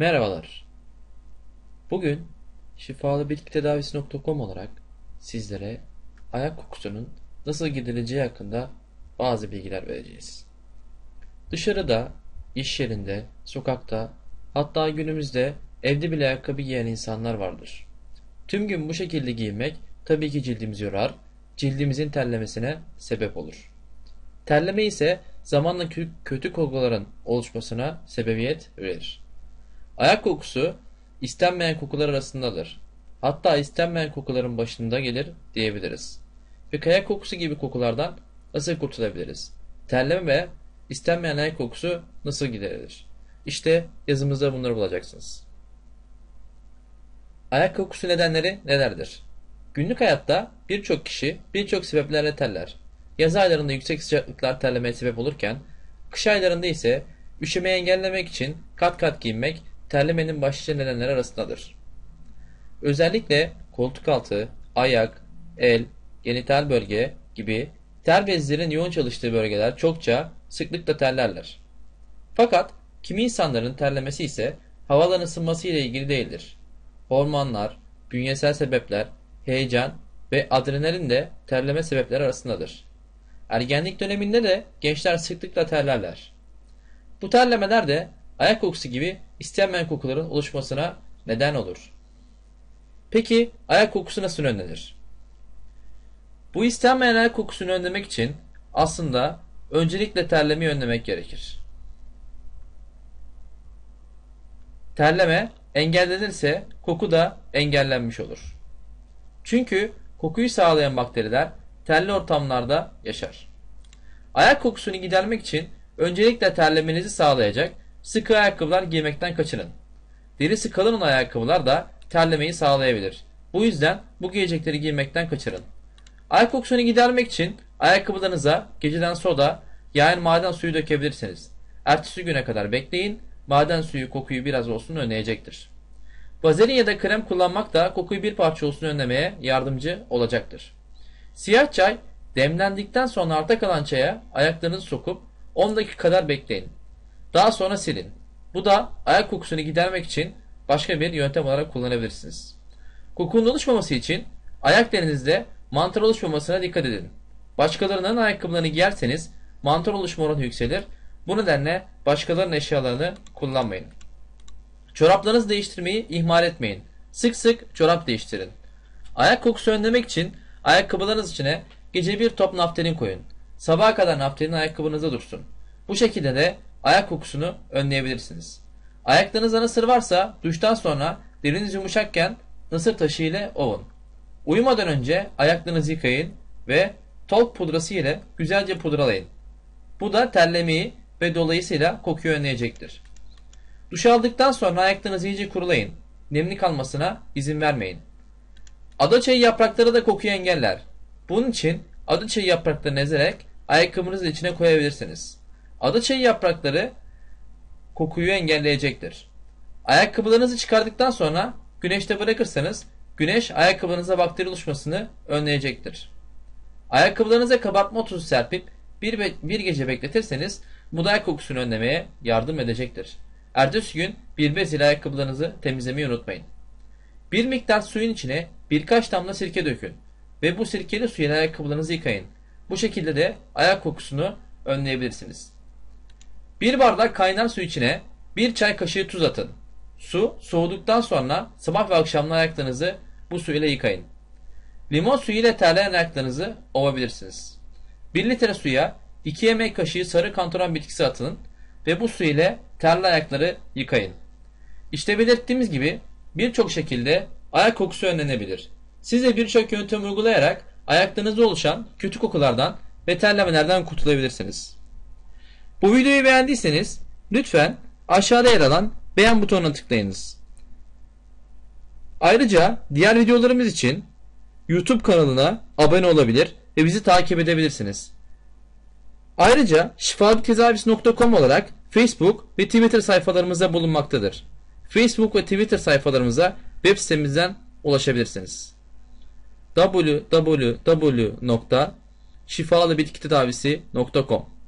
Merhabalar. Bugün şifalıbitkitedavisi.com olarak sizlere ayak kokusunun nasıl giderileceği hakkında bazı bilgiler vereceğiz. Dışarıda, iş yerinde, sokakta, hatta günümüzde evde bile ayakkabı giyen insanlar vardır. Tüm gün bu şekilde giymek tabii ki cildimizi yorar, cildimizin terlemesine sebep olur. Terleme ise zamanla kötü kokuların oluşmasına sebebiyet verir. Ayak kokusu istenmeyen kokular arasındadır. Hatta istenmeyen kokuların başında gelir diyebiliriz. Ve ayak kokusu gibi kokulardan nasıl kurtulabiliriz? Terleme ve istenmeyen ayak kokusu nasıl giderilir? İşte yazımızda bunları bulacaksınız. Ayak kokusu nedenleri nelerdir? Günlük hayatta birçok kişi birçok sebeplerle terler. Yaz aylarında yüksek sıcaklıklar terlemeye sebep olurken, kış aylarında ise üşümeyi engellemek için kat kat giyinmek terlemenin başlıca nedenleri arasındadır. Özellikle koltuk altı, ayak, el, genital bölge gibi ter bezlerin yoğun çalıştığı bölgeler çokça sıklıkla terlerler. Fakat kimi insanların terlemesi ise havaların ısınması ile ilgili değildir. Hormonlar, bünyesel sebepler, heyecan ve adrenalin de terleme sebepleri arasındadır. Ergenlik döneminde de gençler sıklıkla terlerler. Bu terlemeler de ayak kokusu gibi istenmeyen kokuların oluşmasına neden olur. Peki ayak kokusu nasıl önlenir? Bu istenmeyen ayak kokusunu önlemek için aslında öncelikle terlemeyi önlemek gerekir. Terleme engellenirse koku da engellenmiş olur. Çünkü kokuyu sağlayan bakteriler terli ortamlarda yaşar. Ayak kokusunu gidermek için öncelikle terlemenizi sağlayacak sıkı ayakkabılar giymekten kaçının. Derisi kalın olan ayakkabılar da terlemeyi sağlayabilir. Bu yüzden bu giyecekleri giymekten kaçırın. Ayak kokusunu gidermek için ayakkabılarınıza geceden soda yani maden suyu dökebilirsiniz. Ertesi güne kadar bekleyin. Maden suyu kokuyu biraz olsun önleyecektir. Vazelin ya da krem kullanmak da kokuyu bir parça olsun önlemeye yardımcı olacaktır. Siyah çay demlendikten sonra arta kalan çaya ayaklarınızı sokup 10 dakika kadar bekleyin. Daha sonra silin. Bu da ayak kokusunu gidermek için başka bir yöntem olarak kullanabilirsiniz. Kokunun oluşmaması için ayak derinizde mantar oluşmamasına dikkat edin. Başkalarının ayakkabılarını giyerseniz mantar oluşma oranı yükselir. Bu nedenle başkalarının eşyalarını kullanmayın. Çoraplarınızı değiştirmeyi ihmal etmeyin. Sık sık çorap değiştirin. Ayak kokusu önlemek için ayakkabılarınız içine gece bir top naftalin koyun. Sabaha kadar naftalin ayakkabınızda dursun. Bu şekilde de ayak kokusunu önleyebilirsiniz. Ayaklarınızda nasır varsa duştan sonra deriniz yumuşakken nasır taşı ile ovun. Uyumadan önce ayaklarınızı yıkayın ve talk pudrası ile güzelce pudralayın. Bu da terlemeyi ve dolayısıyla kokuyu önleyecektir. Duş aldıktan sonra ayaklarınızı iyice kurulayın. Nemli kalmasına izin vermeyin. Adaçayı yaprakları da kokuyu engeller. Bunun için adaçayı yapraklarını ezerek ayakkabınızın içine koyabilirsiniz. Adaçayı yaprakları kokuyu engelleyecektir. Ayakkabılarınızı çıkardıktan sonra güneşte bırakırsanız güneş ayakkabınıza bakteri oluşmasını önleyecektir. Ayakkabılarınıza kabartma tozu serpip bir, bir gece bekletirseniz bu da ayak kokusunu önlemeye yardım edecektir. Ertesi gün bir bez ile ayakkabılarınızı temizlemeyi unutmayın. Bir miktar suyun içine birkaç damla sirke dökün ve bu sirkeli suyla ayakkabılarınızı yıkayın. Bu şekilde de ayak kokusunu önleyebilirsiniz. Bir bardak kaynar su içine bir çay kaşığı tuz atın. Su soğuduktan sonra sabah ve akşamlar ayaklarınızı bu su ile yıkayın. Limon suyu ile terleyen ayaklarınızı ovabilirsiniz. 1 litre suya 2 yemek kaşığı sarı kantoron bitkisi atın ve bu su ile terli ayakları yıkayın. İşte belirttiğimiz gibi birçok şekilde ayak kokusu önlenebilir. Siz de birçok yöntem uygulayarak ayaklarınızda oluşan kötü kokulardan ve terlemelerden kurtulabilirsiniz. Bu videoyu beğendiyseniz lütfen aşağıda yer alan beğen butonuna tıklayınız. Ayrıca diğer videolarımız için YouTube kanalına abone olabilir ve bizi takip edebilirsiniz. Ayrıca şifabitezavisi.com olarak Facebook ve Twitter sayfalarımızda bulunmaktadır. Facebook ve Twitter sayfalarımıza web sitemizden ulaşabilirsiniz. www.şifalıbitkitedavisi.com